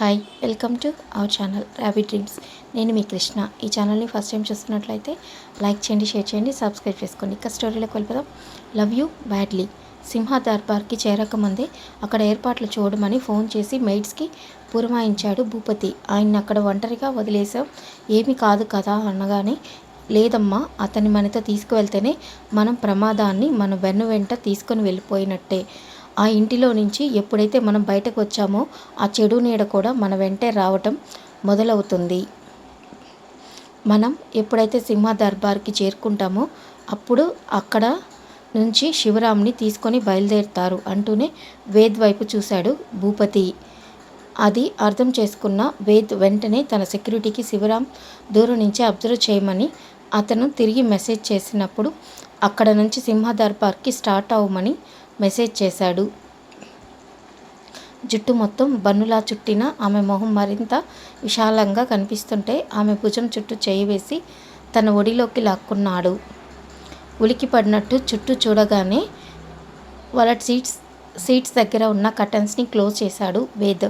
Hi welcome to our channel ర్యాబీ dreams నేను మీ కృష్ణ. ఈ ఛానల్ని ఫస్ట్ టైం చూస్తున్నట్లయితే లైక్ చేయండి షేర్ చేయండి సబ్స్క్రైబ్ చేసుకోండి. ఇక స్టోరీలోకి వెళ్ళిపోదాం. లవ్ యూ బ్యాడ్లీ సింహ దర్బార్కి చేరకముందే అక్కడ ఏర్పాట్లు చూడమని ఫోన్ చేసి మెయిడ్స్కి పురమాయించాడు భూపతి. ఆయన్ని అక్కడ ఒంటరిగా వదిలేసాం ఏమీ కాదు కదా అనగానే లేదమ్మా అతన్ని మనతో తీసుకువెళ్తేనే మనం ప్రమాదాన్ని మన వెన్ను వెంట తీసుకొని వెళ్ళిపోయినట్టే. ఆ ఇంటిలో నుంచి ఎప్పుడైతే మనం బయటకు వచ్చామో ఆ చెడు నీడ కూడా మన వెంటే రావటం మొదలవుతుంది. మనం ఎప్పుడైతే సింహ దర్బార్కి చేరుకుంటామో అప్పుడు అక్కడ నుంచి శివరాంని తీసుకొని బయలుదేరుతారు అంటూనే వేద్ వైపు చూశాడు భూపతి. అది అర్థం చేసుకున్న వేద్ వెంటనే తన సెక్యూరిటీకి శివరాం దూరం నుంచి అబ్జర్వ్ చేయమని అతను తిరిగి మెసేజ్ చేసినప్పుడు అక్కడ నుంచి సింహ దర్బార్కి స్టార్ట్ అవ్వమని మెసేజ్ చేశాడు. జుట్టు మొత్తం బన్నులా చుట్టిన ఆమె మొహం మరింత విశాలంగా కనిపిస్తుంటే ఆమె భుజం చుట్టూ చేయి వేసి తన ఒడిలోకి లాక్కున్నాడు. ఉలికి పడినట్టు చుట్టూ చూడగానే వాళ్ళ సీట్స్ సీట్స్ దగ్గర ఉన్న కర్టన్స్ని క్లోజ్ చేశాడు వేద్.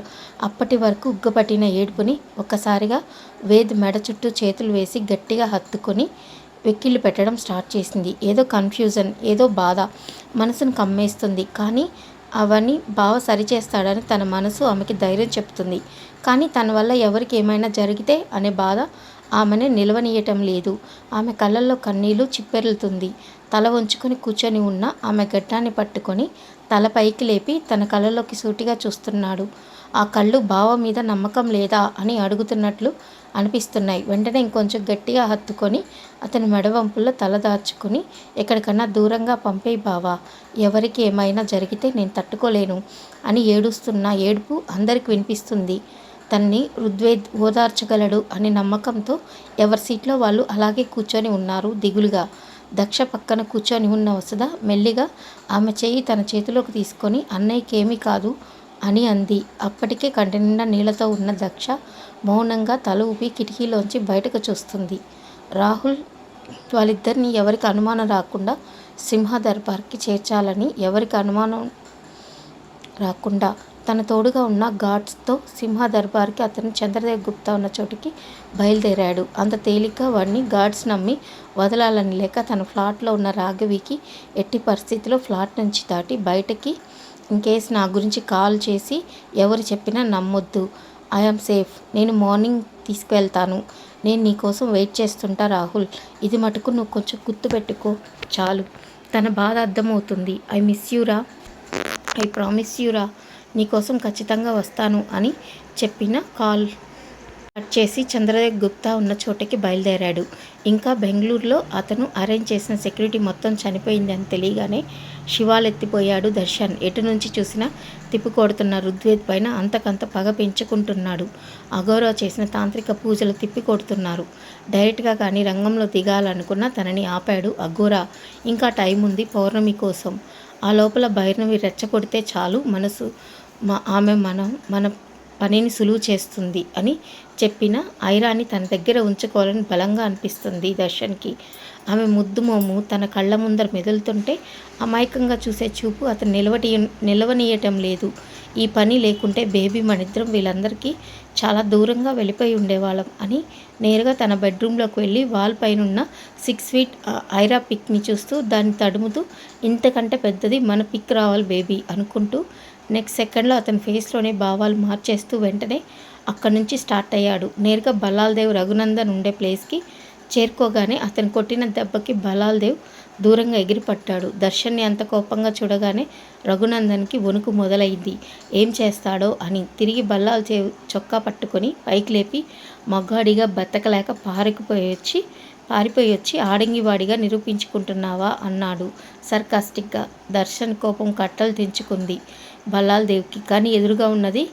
అప్పటి వరకు ఉగ్గపట్టిన ఏడుపుని ఒక్కసారిగా వేద్ మెడ చుట్టూ చేతులు వేసి గట్టిగా హత్తుకొని వెక్కిళ్ళు పెట్టడం స్టార్ట్ చేసింది. ఏదో కన్ఫ్యూజన్ ఏదో బాధ మనసును కమ్మేస్తుంది. కానీ అవన్నీ బావ సరిచేస్తాడని తన మనసు ఆమెకి ధైర్యం చెప్తుంది. కానీ తన వల్ల ఎవరికి ఏమైనా జరిగితే అనే బాధ ఆమెను నిలవనీయటం లేదు. ఆమె కళ్ళల్లో కన్నీళ్ళు చిప్పెరులుతుంది తల వంచుకొని కూర్చొని ఉన్న ఆమె గడ్డాన్ని పట్టుకొని తల పైకి లేపి తన కళ్ళలోకి సూటిగా చూస్తున్నాడు. ఆ కళ్ళు బావ మీద నమ్మకం లేదా అని అడుగుతున్నట్లు అనిపిస్తున్నాయి. వెంటనే ఇంకొంచెం గట్టిగా హత్తుకొని అతని మెడవంపుల్లో తల దాచుకుని ఎక్కడికన్నా దూరంగా పంపే బావా. ఎవరికి ఏమైనా జరిగితే నేను తట్టుకోలేను అని ఏడుస్తున్న ఏడుపు అందరికి వినిపిస్తుంది. తన్ని రుద్వేద్ ఓదార్చగలడు అనే నమ్మకంతో ఎవరి సీట్లో వాళ్ళు అలాగే కూర్చొని ఉన్నారు. దిగులుగా. దక్ష పక్కన కూర్చొని ఉన్న వసుధ మెల్లిగా ఆమె చేయి తన చేతిలోకి తీసుకొని అన్నయ్యకి ఏమీ కాదు అని అంది. అప్పటికే కంటి నిండా నీళ్ళతో ఉన్న దక్ష మౌనంగా తల ఊపి కిటికీలోంచి బయటకు చూస్తుంది. రాహుల్ వాళ్ళిద్దరిని ఎవరికి అనుమానం రాకుండా సింహ దర్బార్కి చేర్చాలని ఎవరికి అనుమానం రాకుండా తన తోడుగా ఉన్న గాడ్స్తో సింహ దర్బార్కి అతను చంద్రదేవ్ గుప్తా ఉన్న చోటికి బయలుదేరాడు. అంత తేలిక వాడిని గాడ్స్ నమ్మి వదలాలని లేక తన ఫ్లాట్లో ఉన్న రాఘవికి ఎట్టి పరిస్థితిలో ఫ్లాట్ నుంచి దాటి బయటకి ఇన్కేస్ నా గురించి కాల్ చేసి ఎవరు చెప్పినా నమ్మొద్దు. I'm safe. నేను మార్నింగ్ తీసుకువెళ్తాను. నేను నీకోసం వెయిట్ చేస్తుంటా రాహుల్. ఇది మటుకు నువ్వు కొంచెం గుర్తుపెట్టుకో చాలు. తన బాధ అర్థమవుతుంది. ఐ మిస్ యూరా ఐ ప్రామిస్ యూరా నీకోసం ఖచ్చితంగా వస్తాను అని చెప్పిన కాల్ కట్ చేసి చంద్రదేవ్ గుప్తా ఉన్న చోటకి బయలుదేరాడు. ఇంకా బెంగళూరులో అతను అరేంజ్ చేసిన సెక్యూరిటీ మొత్తం చనిపోయింది అని తెలియగానే శివాలెత్తిపోయాడు దర్శన్. ఎటు నుంచి చూసినా తిప్పికొడుతున్న రుద్వేద్ పైన అంతకంత పగ పెంచుకుంటున్నాడు. అగౌరవ చేసిన తాంత్రిక పూజలు తిప్పికొడుతున్నారు డైరెక్ట్గా కానీ రంగంలో దిగాలనుకున్న తనని ఆపాడు అఘోరా. ఇంకా టైం ఉంది పౌర్ణమి కోసం. ఆ లోపల భైరవి రెచ్చగొడితే చాలు మనసు ఆమె మనం మన పనిని సులువు చేస్తుంది అని చెప్పిన ఐరాని తన దగ్గర ఉంచుకోవాలని బలంగా అనిపిస్తుంది దర్శన్కి. ఆమె ముద్దు మోము తన కళ్ళ ముందర మెదులుతుంటే అమాయకంగా చూసే చూపు అతను నిలవటి నిలవనీయటం లేదు. ఈ పని లేకుంటే బేబీ మనిద్దరం వీళ్ళందరికీ చాలా దూరంగా వెళ్ళిపోయి ఉండేవాళ్ళం అని నేరుగా తన బెడ్రూమ్లోకి వెళ్ళి వాల్ పైన ఉన్న సిక్స్ ఫీట్ ఐరా పిక్ని చూస్తూ దాన్ని తడుముతూ ఇంతకంటే పెద్దది మన పిక్ రావాలి బేబీ అనుకుంటూ నెక్స్ట్ సెకండ్లో అతని ఫేస్లోనే భావాలు మార్చేస్తూ వెంటనే అక్కడి నుంచి స్టార్ట్ అయ్యాడు. నేరుగా బలాల్దేవ్ రఘునందన్ ఉండే ప్లేస్కి చేరుకోగానే అతను కొట్టిన దెబ్బకి బలాల్దేవ్ దూరంగా ఎగిరిపట్టాడు దర్శన్ని అంత కోపంగా చూడగానే రఘునందన్కి వణుకు మొదలైంది. ఏం చేస్తాడో అని తిరిగి బల్లాల్ చే చొక్కా పట్టుకొని పైకి లేపి మగ్గాడిగా బతకలేక పారిపోయి వచ్చి పారిపోయి వచ్చి ఆడంగివాడిగా నిరూపించుకుంటున్నావా? అన్నాడు సర్కాస్టిక్గా. దర్శన్ కోపం కట్టలు తెంచుకుంది. బల్లాల్ దేవికి. కానీ ఎదురుగా ఉన్నది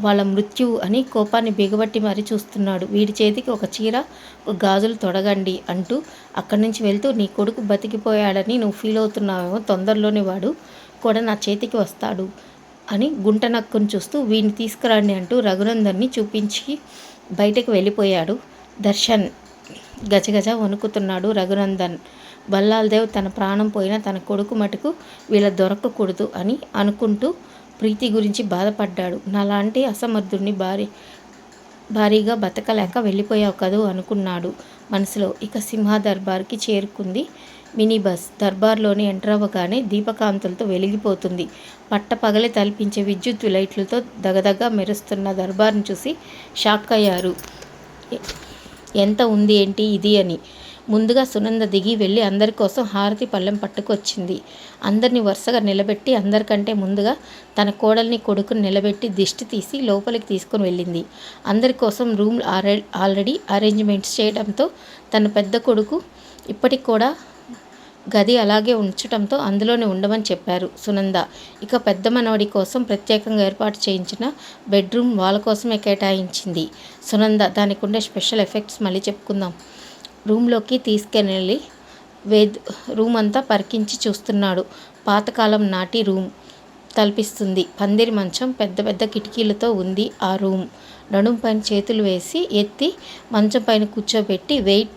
వాళ్ళ మృత్యువు అని కోపాన్ని బిగబట్టి మరీ చూస్తున్నాడు. వీడి చేతికి ఒక చీర ఒక గాజులు తొడగండి అంటూ అక్కడి నుంచి వెళ్తూ నీ కొడుకు బతికిపోయాడని నువ్వు ఫీల్ అవుతున్నావేమో తొందరలోనే వాడు కూడా నా చేతికి వస్తాడు అని గుంట నక్కుని చూస్తూ వీడిని తీసుకురండి అంటూ రఘునందన్ని చూపించి బయటకు వెళ్ళిపోయాడు. దర్శన్ గజగజ వణుకుతున్నాడు రఘునందన్. బల్లాల్దేవ్ తన ప్రాణం పోయిన తన కొడుకు మటుకు వీళ్ళ దొరకకూడదు అని అనుకుంటూ ప్రీతి గురించి బాధపడ్డాడు. నాలాంటి అసమర్థుడిని భారీ భారీగా బతకలేక వెళ్ళిపోయావు కదూ అనుకున్నాడు మనసులో. ఇక సింహ దర్బార్కి చేరుకుంది మినీ బస్ దర్బార్లోని ఎంటర్ అవ్వగానే దీపకాంతులతో వెలిగిపోతుంది. పట్టపగలే తలపించే విద్యుత్ లైట్లతో దగదగ మెరుస్తున్న దర్బార్ని చూసి షాక్ అయ్యారు. ఎంత ఉంది ఏంటి ఇది అని ముందుగా సునంద దిగి వెళ్ళి అందరి కోసం హారతి పళ్ళెం పట్టుకొచ్చింది. అందరిని వరుసగా నిలబెట్టి అందరికంటే ముందుగా తన కోడల్ని కొడుకుని నిలబెట్టి దిష్టి తీసి లోపలికి తీసుకొని వెళ్ళింది. అందరి కోసం రూమ్ ఆల్రెడీ ఆల్రెడీ అరేంజ్మెంట్స్ చేయడంతో తన పెద్ద కొడుకు ఇప్పటికి కూడా గది అలాగే ఉంచటంతో అందులోనే ఉండమని చెప్పారు సునంద. ఇక పెద్ద మనవడి కోసం ప్రత్యేకంగా ఏర్పాటు చేయించిన బెడ్రూమ్ వాళ్ళ కోసమే కేటాయించింది. సునంద దానికి ఉండే స్పెషల్ ఎఫెక్ట్స్ మళ్ళీ చెప్పుకుందాం. రూమ్లోకి తీసుకెళ్ళి వేద్ రూమ్ అంతా పరికించి చూస్తున్నాడు. పాతకాలం నాటి రూమ్ తలపిస్తుంది. పందిరి మంచం పెద్ద పెద్ద కిటికీలతో ఉంది ఆ రూమ్. నడుం పైన చేతులు వేసి ఎత్తి మంచం పైన కూర్చోబెట్టి వెయిట్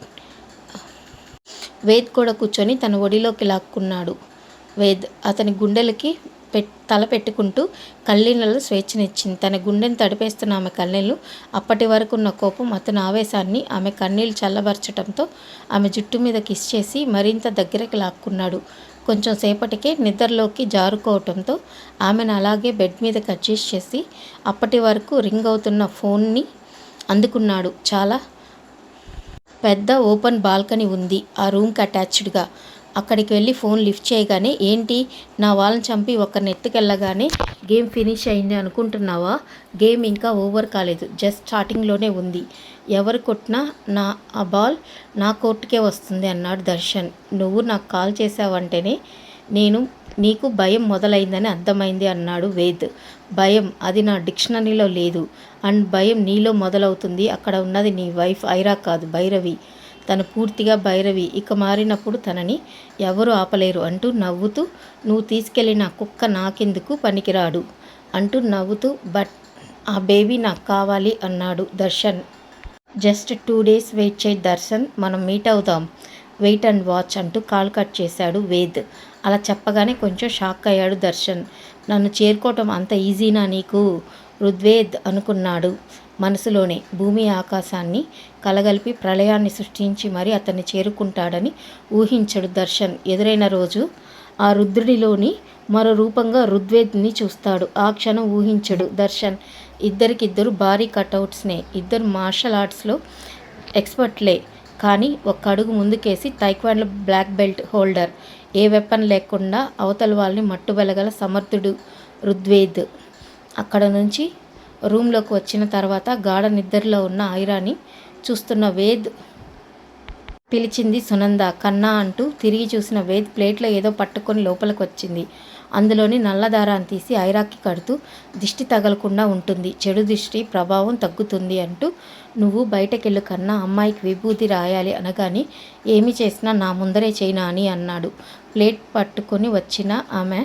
వేద్ కూడా కూర్చొని తన ఒడిలోకి లాక్కున్నాడు. వేద్ అతని గుండెలకి తల పెట్టుకుంటూ కళ్ళీళ్ళలో స్వేచ్ఛనిచ్చింది. తన గుండెను తడిపేస్తున్న ఆమె కన్నీళ్ళు అప్పటి వరకు ఉన్న కోపం అతని ఆవేశాన్ని ఆమె కన్నీళ్ళు చల్లబరచడంతో ఆమె జుట్టు మీద కిస్ చేసి మరింత దగ్గరికి లాక్కున్నాడు. కొంచెం సేపటికే నిద్రలోకి జారుకోవటంతో ఆమెను అలాగే బెడ్ మీద అడ్జస్ట్ చేసి అప్పటి వరకు రింగ్ అవుతున్న ఫోన్ని అందుకున్నాడు. చాలా పెద్ద ఓపెన్ బాల్కనీ ఉంది. ఆ రూమ్కి అటాచ్డ్గా అక్కడికి వెళ్ళి ఫోన్ లిఫ్ట్ చేయగానే ఏంటి? నా వాళ్ళని చంపి ఒకరిని ఎత్తుకెళ్ళగానే గేమ్ ఫినిష్ అయింది అనుకుంటున్నావా? గేమ్ ఇంకా ఓవర్ కాలేదు జస్ట్ స్టార్టింగ్లోనే ఉంది. ఎవరు కొట్టినా నా ఆ బాల్ నా కోర్టుకే వస్తుంది అన్నాడు దర్శన్. నువ్వు నాకు కాల్ చేసావంటేనే నేను నీకు భయం మొదలైందని అర్థమైంది అన్నాడు వేద్. భయం అది నా డిక్షనరీలో లేదు. అండ్ భయం నీలో మొదలవుతుంది. అక్కడ ఉన్నది నీ వైఫ్ ఐరా కాదు భైరవి. తను పూర్తిగా భైరవి. ఇక మారినప్పుడు తనని ఎవరు ఆపలేరు అంటూ నవ్వుతూ నువ్వు తీసుకెళ్ళిన కుక్క నాకెందుకు పనికిరాడు? అంటూ నవ్వుతూ బట్ ఆ బేబీ నాకు కావాలి అన్నాడు Darshan. Just two days wait చేయి దర్శన్ మనం మీట్ అవుదాం. వెయిట్ అండ్ వాచ్ అంటూ కాల్ కట్ చేశాడు వేద్. అలా చెప్పగానే కొంచెం షాక్ అయ్యాడు దర్శన్. నన్ను చేరుకోవటం అంత ఈజీనా నీకు? రుద్వేద్ అనుకున్నాడు. మనసులోనే భూమి ఆకాశాన్ని కలగలిపి ప్రళయాన్ని సృష్టించి మరీ అతన్ని చేరుకుంటాడని ఊహించడు దర్శన్. ఎదురైన రోజు ఆ రుద్రుడిలోని మరో రూపంగా రుద్వేద్ని చూస్తాడు. ఆ క్షణం ఊహించడు దర్శన్. ఇద్దరికిద్దరు భారీ కటౌట్స్నే ఇద్దరు మార్షల్ ఆర్ట్స్లో ఎక్స్పర్ట్లే కానీ ఒక్క అడుగు ముందుకేసి తైక్వాండ్లో బ్లాక్ బెల్ట్ హోల్డర్. ఏ వెపన్ లేకుండా అవతల వాళ్ళని మట్టుబెలగల సమర్థుడు రుద్వేద్ అక్కడ నుంచి రూమ్లోకి వచ్చిన తర్వాత గాఢ నిద్రలో ఉన్న ఐరాని చూస్తున్న వేద్ పిలిచింది సునంద కన్నా అంటూ తిరిగి చూసిన వేద్ ప్లేట్లో ఏదో పట్టుకొని లోపలికి వచ్చింది అందులోని నల్లదారాన్ని తీసి ఐరాకి కడుతూ దిష్టి తగలకుండా ఉంటుంది చెడు దిష్టి ప్రభావం తగ్గుతుంది అంటూ నువ్వు బయటకెళ్ళు కన్నా అమ్మాయికి విభూతి రాయాలి అనగానే ఏమి చేసినా నా ముందరే చేయనా అని అన్నాడు. ప్లేట్ పట్టుకొని వచ్చిన ఆమె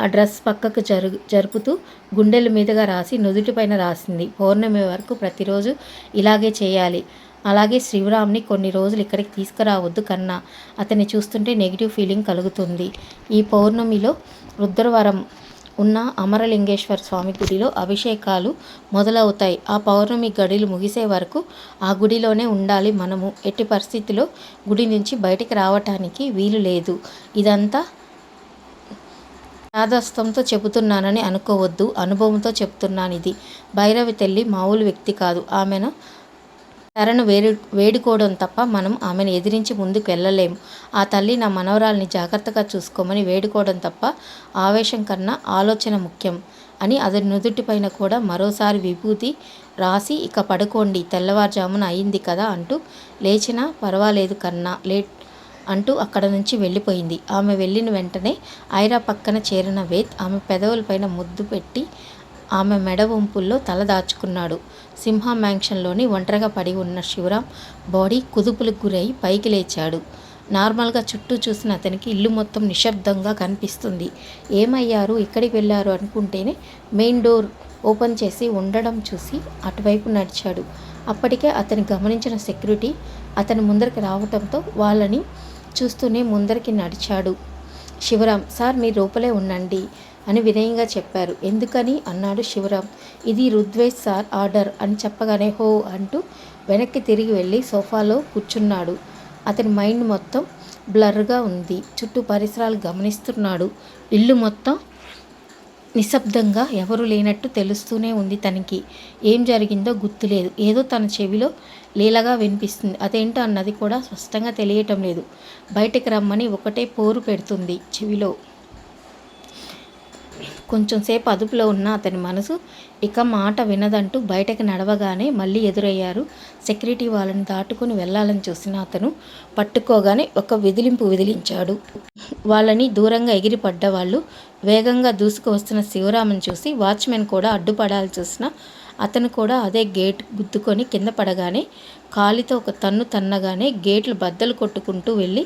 ఆ డ్రెస్ పక్కకు జరు జరుపుతూ గుండెల మీదుగా రాసి నుదుటిపైన రాసింది. పౌర్ణమి వరకు ప్రతిరోజు ఇలాగే చేయాలి. అలాగే శివరామ్ని కొన్ని రోజులు ఇక్కడికి తీసుకురావద్దు కన్నా. అతన్ని చూస్తుంటే నెగిటివ్ ఫీలింగ్ కలుగుతుంది. ఈ పౌర్ణమిలో రుద్రవరం ఉన్న అమరలింగేశ్వర స్వామి గుడిలో అభిషేకాలు మొదలవుతాయి. ఆ పౌర్ణమి గడిలు ముగిసే వరకు ఆ గుడిలోనే ఉండాలి మనము. ఎట్టి పరిస్థితిలో గుడి నుంచి బయటికి రావటానికి వీలు లేదు. ఇదంతా యాదస్తంతో చెబుతున్నానని అనుకోవద్దు అనుభవంతో చెప్తున్నాను ఇది భైరవి తల్లి మామూలు వ్యక్తి కాదు. ఆమెను శరణు వేడు వేడుకోవడం తప్ప మనం ఆమెను ఎదిరించి ముందుకు వెళ్ళలేం ఆ తల్లి నా మనవరాల్ని జాగ్రత్తగా చూసుకోమని వేడుకోవడం తప్ప ఆవేశం కన్నా ఆలోచన ముఖ్యం అని అతని నుదుటిపైన కూడా మరోసారి విభూతి రాసి ఇక పడుకోండి తెల్లవారుజామున అయింది కదా అంటూ లేచినా పర్వాలేదు కన్నా లేట్ అంటూ అక్కడ నుంచి వెళ్ళిపోయింది. ఆమె వెళ్ళిన వెంటనే ఐరా పక్కన చేరిన వేద్ ఆమె పెదవులపైన ముద్దు పెట్టి ఆమె మెడ వంపుల్లో తల దాచుకున్నాడు. సింహ మ్యాంక్షన్లోని ఒంటరిగా పడి ఉన్న శివరాం బాడీ కుదుపులకు గురై పైకి లేచాడు. నార్మల్గా చుట్టూ చూసిన అతనికి ఇల్లు మొత్తం నిశ్శబ్దంగా కనిపిస్తుంది. ఏమయ్యారు? ఎక్కడికి వెళ్ళారు? అనుకుంటేనే మెయిన్ డోర్ ఓపెన్ చేసి ఉండడం చూసి అటువైపు నడిచాడు. అప్పటికే అతని గమనించిన సెక్యూరిటీ అతని ముందరికి రావటంతో వాళ్ళని చూస్తూనే ముందరికి నడిచాడు. శివరాం సార్ మీరు లోపలే ఉండండి అని వినయంగా చెప్పారు. ఎందుకని? అన్నాడు శివరాం. ఇది రుద్వేష్ సార్ ఆర్డర్ అని చెప్పగానే హో అంటూ వెనక్కి తిరిగి వెళ్ళి సోఫాలో కూర్చున్నాడు. అతని మైండ్ మొత్తం బ్లర్గా ఉంది. చుట్టూ పరిసరాలు గమనిస్తున్నాడు. ఇల్లు మొత్తం నిశ్శబ్దంగా ఎవరు లేనట్టు తెలుస్తూనే ఉంది తనకి. ఏం జరిగిందో గుర్తులేదు. ఏదో తన చెవిలో లీలగా వినిపిస్తుంది. అదేంటో అన్నది కూడా స్పష్టంగా తెలియటం లేదు. బయటకు రమ్మని ఒకటే పోరు పెడుతుంది చెవిలో. కొంచెం సేపు అదుపులో ఉన్న అతని మనసు ఇక మాట వినదంటూ బయటకు నడవగానే మళ్ళీ ఎదురయ్యారు. సెక్యూరిటీ వాళ్ళని దాటుకుని వెళ్ళాలని చూసిన అతను పట్టుకోగానే ఒక విదిలింపు విదిలించాడు. వాళ్ళని దూరంగా ఎగిరిపడ్డ వాళ్ళు వేగంగా దూసుకు వస్తున్న శివరామన్ చూసి వాచ్మెన్ కూడా అడ్డుపడాల్సి చూసిన అతను కూడా అదే గేట్ గుద్దుకొని కింద పడగానే కాలితో ఒక తన్ను తన్నగానే గేట్లు బద్దలు కొట్టుకుంటూ వెళ్ళి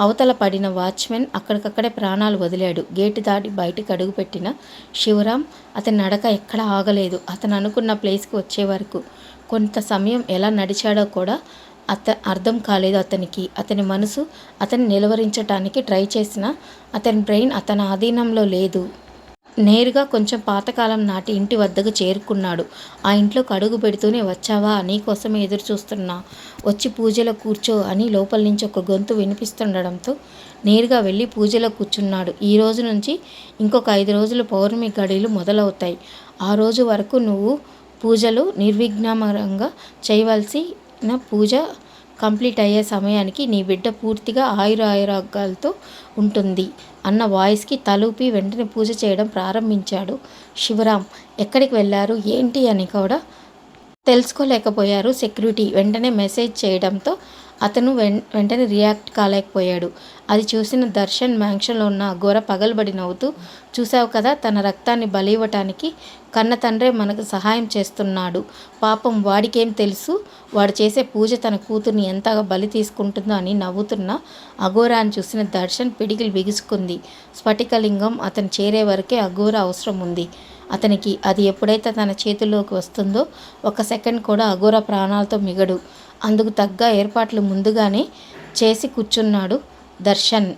అవతల పడిన వాచ్మెన్ అక్కడికక్కడే ప్రాణాలు వదిలాడు. గేటు దాటి బయటికి అడుగుపెట్టిన శివరాం అతని నడక ఎక్కడ ఆగలేదు. అతను అనుకున్న ప్లేస్కి వచ్చే వరకు. కొంత సమయం ఎలా నడిచాడో కూడా అత అర్థం కాలేదు అతనికి. అతని మనసు అతన్ని నిలువరించటానికి ట్రై చేసిన అతని బ్రెయిన్ అతని ఆధీనంలో లేదు. నేరుగా కొంచెం పాతకాలం నాటి ఇంటి వద్దకు చేరుకున్నాడు. ఆ ఇంట్లోకి అడుగు పెడుతూనే వచ్చావా? నీకోసమే ఎదురు చూస్తున్నా. వచ్చి పూజలో కూర్చో అని లోపల నుంచి ఒక గొంతు వినిపిస్తుండడంతో నేరుగా వెళ్ళి పూజలో కూర్చున్నాడు. ఈ రోజు నుంచి ఇంకొక ఐదు రోజులు పౌర్ణమి గడిలు మొదలవుతాయి. ఆ రోజు వరకు నువ్వు పూజలు నిర్విఘ్నమరంగా చేయవలసిన పూజ కంప్లీట్ అయ్యే సమయానికి నీ బిడ్డ పూర్తిగా ఆయురాయురాగాలతో ఉంటుంది అన్న వాయిస్కి తలూపి వెంటనే పూజ చేయడం ప్రారంభించాడు. శివరాం ఎక్కడికి వెళ్ళారు? ఏంటి అని కూడా తెలుసుకోలేకపోయారు సెక్యూరిటీ. వెంటనే మెసేజ్ చేయడంతో అతను వెం వెంటనే రియాక్ట్ కాలేకపోయాడు. అది చూసిన దర్శన్ మ్యాంక్షన్లో ఉన్న ఘోర పగలబడి నవ్వుతూ చూసావు కదా తన రక్తాన్ని బలివ్వటానికి కన్న తండ్రే మనకు సహాయం చేస్తున్నాడు. పాపం వాడికేం తెలుసు? వాడు చేసే పూజ తన కూతుర్ని ఎంతగా బలి తీసుకుంటుందో అని నవ్వుతున్న అఘోరాన్ని చూసిన దర్శన్ పిడికిలు బిగుసుకుంది. స్ఫటికలింగం అతను చేరే వరకే అఘోర అవసరం ఉంది అతనికి అది ఎప్పుడైతే తన చేతుల్లోకి వస్తుందో ఒక సెకండ్ కూడా అఘోర ప్రాణాలతో మిగడు. అందుకు తగ్గ ఏర్పాట్లు ముందుగానే చేసి కూర్చున్నాడు దర్శన్.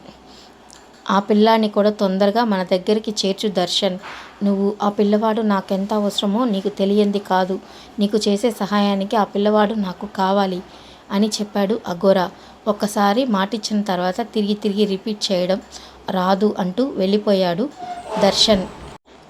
ఆ పిల్లాన్ని కూడా తొందరగా మన దగ్గరికి చేర్చు దర్శన్. నువ్వు ఆ పిల్లవాడు నాకెంత అవసరమో నీకు తెలియంది కాదు. నీకు చేసే సహాయానికి ఆ పిల్లవాడు నాకు కావాలి అని చెప్పాడు అఘోరా. ఒక్కసారి మాటిచ్చిన తర్వాత తిరిగి తిరిగి రిపీట్ చేయడం రాదు అంటూ వెళ్ళిపోయాడు దర్శన్.